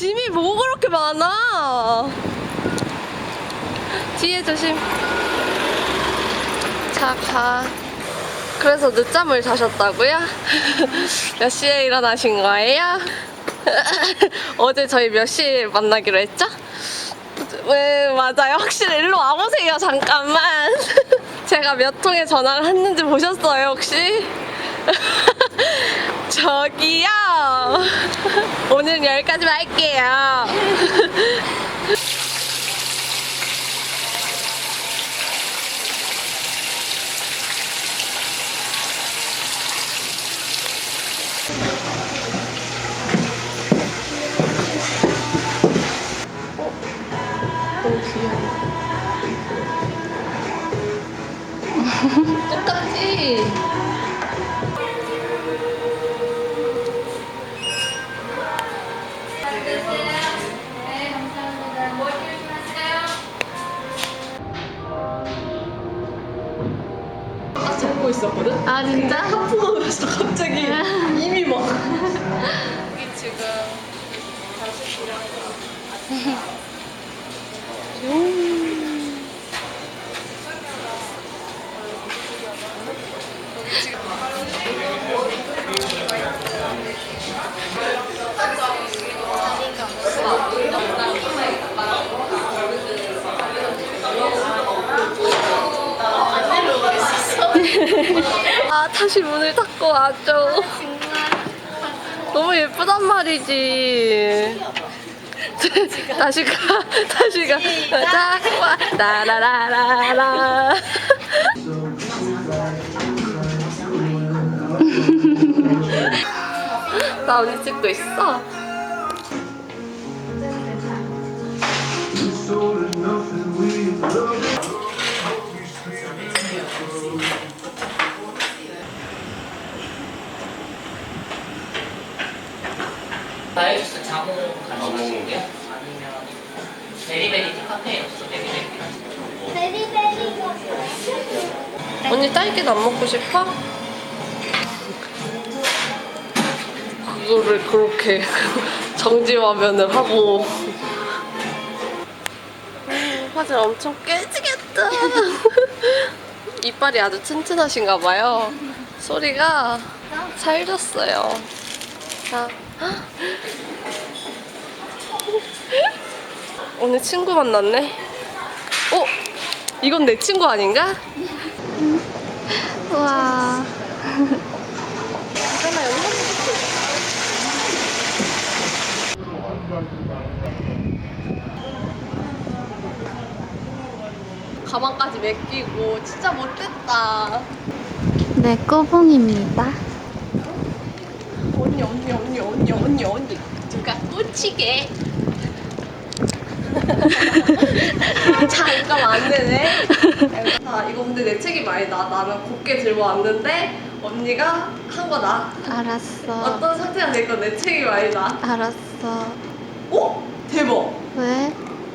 이렇게 많아? 뒤에 조심. 자, 가. 그래서 늦잠을 자셨다고요? 몇 시에 일어나신 거예요? 어제 저희 몇 시에 만나기로 했죠? 네, 맞아요. 확실히 일로 와보세요, 잠깐만. 제가 몇 통의 전화를 했는지 보셨어요, 혹시? 저기요. 오늘 여기까지만 할게요. 똑같지? 딱 잡고 있었거든? 아, 진짜? 하품하면서 갑자기 이미 막. 여기 지금 아 다시 문을 닫고 와줘. 너무 예쁘단 말이지. 다시 가, 다시 가. 자, 와, 라라라라라. 나 언니 찍고 있어. 나이스 자몽 같이 마실게요. 아니면 베리베리 티카페 없어. 베리베리 언니 딸기는 안 먹고 싶어? 그거를 그렇게 정지화면을 하고. 음, 화질 엄청 깨지겠다. 이빨이 아주 튼튼하신가 봐요. 소리가 살졌어요. 자 오늘 친구 만났네 어? 이건 내 친구 아닌가? 우와. 가방까지 맡기고 진짜 못됐다. 네, 꼬봉입니다. 언니 언니 언니 언니 언니 언니 누가 꽂히게. 잠깐 안 되네. 아 이거 근데 내 책임 아니다. 나는 곱게 들고 왔는데 언니가 한 거다. 알았어. 어떤 상태가 될건 내 책임 아니다. 알았어. 어? 대박. 왜?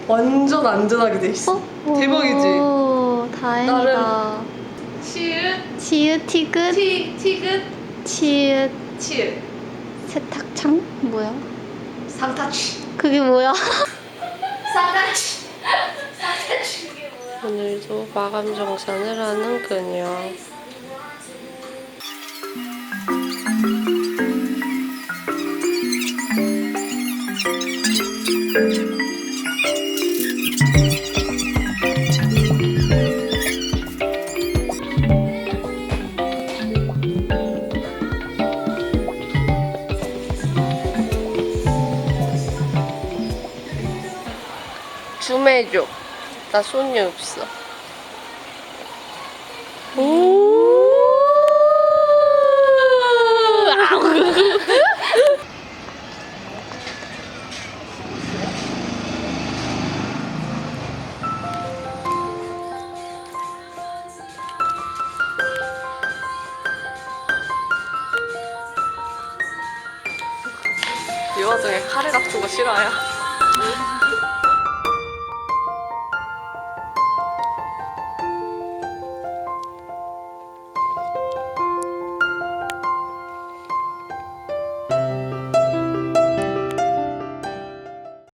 완전 안전하게 돼 있어. 대박이지. 오, 다행이다. 나름- 치읓 치읓 티귿 티 티귿 치읓 치읓 세탁창 뭐야? 상타치. 그게 뭐야? 상타치. 오늘도 마감 정산을 하는 그녀. 줌해줘. 나 손이 없어. 오. 이 와중에 카레 같은 거 싫어요?